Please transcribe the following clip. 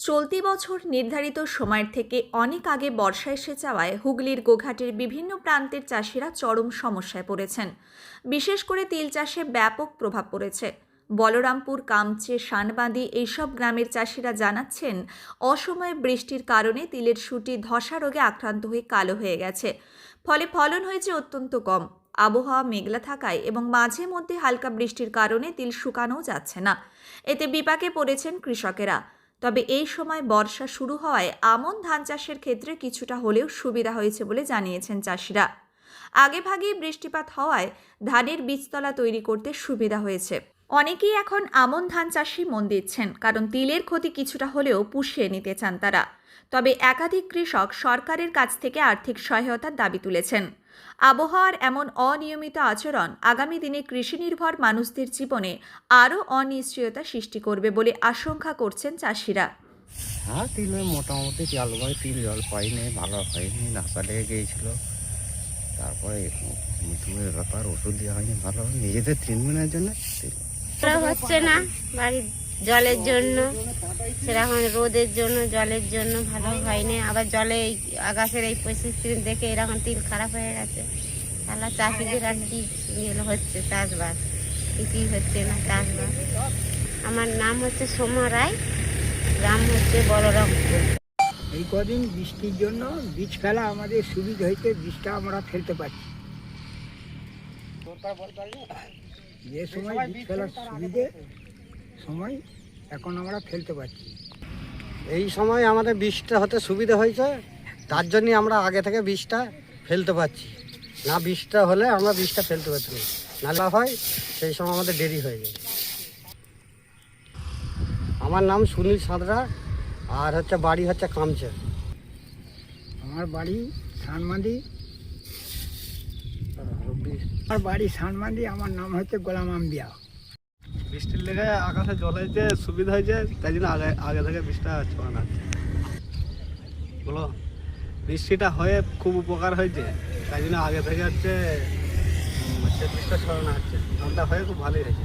চলতি বছর নির্ধারিত সময়ের থেকে অনেক আগে বর্ষা এসে যাওয়ায় হুগলির গোঘাটের বিভিন্ন প্রান্তের চাষিরা চরম সমস্যায় পড়েছেন। বিশেষ করে তিল চাষে ব্যাপক প্রভাব পড়েছে। বলরামপুর, কামচে শানবাঁধি এইসব গ্রামের চাষিরা জানাচ্ছেন, অসময়ে বৃষ্টির কারণে তিলের শুটি ধসা রোগে আক্রান্ত হয়ে কালো হয়ে গেছে। ফলে ফলন হয়েছে অত্যন্ত কম। আবহাওয়া মেঘলা থাকায় এবং মাঝে মধ্যে হালকা বৃষ্টির কারণে তিল শুকানোও যাচ্ছে না। এতে বিপাকে পড়েছেন কৃষকেরা। তবে এই সময় বর্ষা শুরু হওয়ায় আমন ধান চাষের ক্ষেত্রে কিছুটা হলেও সুবিধা হয়েছে বলে জানিয়েছেন চাষিরা। আগেভাগেই বৃষ্টিপাত হওয়ায় ধানের বীজতলা তৈরি করতে সুবিধা হয়েছে। অনেকেই এখন আমন ধান চাষই মন দিচ্ছেন, কারণ তিলের ক্ষতি কিছুটা হলেও পুষিয়ে নিতে চান তারা। তবে একাধিক কৃষক সরকারের কাছ থেকে আর্থিক সহায়তার দাবি তুলেছেন। আবহাওয়ার এমন অনিয়মিত আচরণ আগামী দিনে কৃষি নির্ভর মানুষদের জীবনে আরও অনিশ্চয়তা সৃষ্টি করবে বলে আশঙ্কা করছেন চাষিরা। হ্যাঁ তিল মোটামুটি জলবায়ু তিল জল পাইনি, ভালো হয়নি নাসা লেগে গিয়েছিল। তারপরে ব্যাপার, ওষুধ দেওয়া হয়নি, ভালো নিজেদের ট্রিটমেন্টের জন্য তিল হচ্ছে না, বাড়ির জলের জন্য। সেরকম রোদের জন্য, জলের জন্য ভালো হয়নি। আবার জলে এই আকাশের এই পরিস্থিতি দেখে এরকম তিল খারাপ হয়ে গেছে। তাহলে চাষিদের আর কি ইয়ে হচ্ছে, চাষবাস? কিছুই হচ্ছে না চাষবাস। আমার নাম হচ্ছে সোমা রায়, গ্রাম হচ্ছে বলরামপুর। এই কদিন বৃষ্টির জন্য বীজ ফেলা আমাদের সুবিধা হইতে বীজটা আমরা ফেলতে পারছি। যে সময় বীজ ফেলার সুবিধে সময় এখন আমরা ফেলতে পারছি। এই সময় আমাদের বীজটা হতে সুবিধা হয়েছে তার জন্যই আমরা আগে থেকে বীজটা ফেলতে পারছি। না বীজটা হলে আমরা বীজটা ফেলতে পারছি না। নালা হয় সেই সময় আমাদের দেরি হয়ে যায়। আমার নাম সুনীল সাঁতরা আর হচ্ছে বাড়ি হচ্ছে কামচে। আমার বাড়ি সানমান্দি আমার বাড়ি সানমান্ডি আমার নাম হচ্ছে গোলাম আম্বিয়া। বৃষ্টির লেগে আকাশে জল হয়েছে সুবিধা হয়েছে তাই জন্য আগে আগে থেকে বৃষ্টিটা ছড়ানো হচ্ছে বলো বৃষ্টিটা হয়ে খুব উপকার হয়েছে তাই জন্য আগে থেকে হচ্ছে হচ্ছে বৃষ্টিটা ছড়ানো হচ্ছে। জলটা হয়ে খুব ভালোই হয়েছে।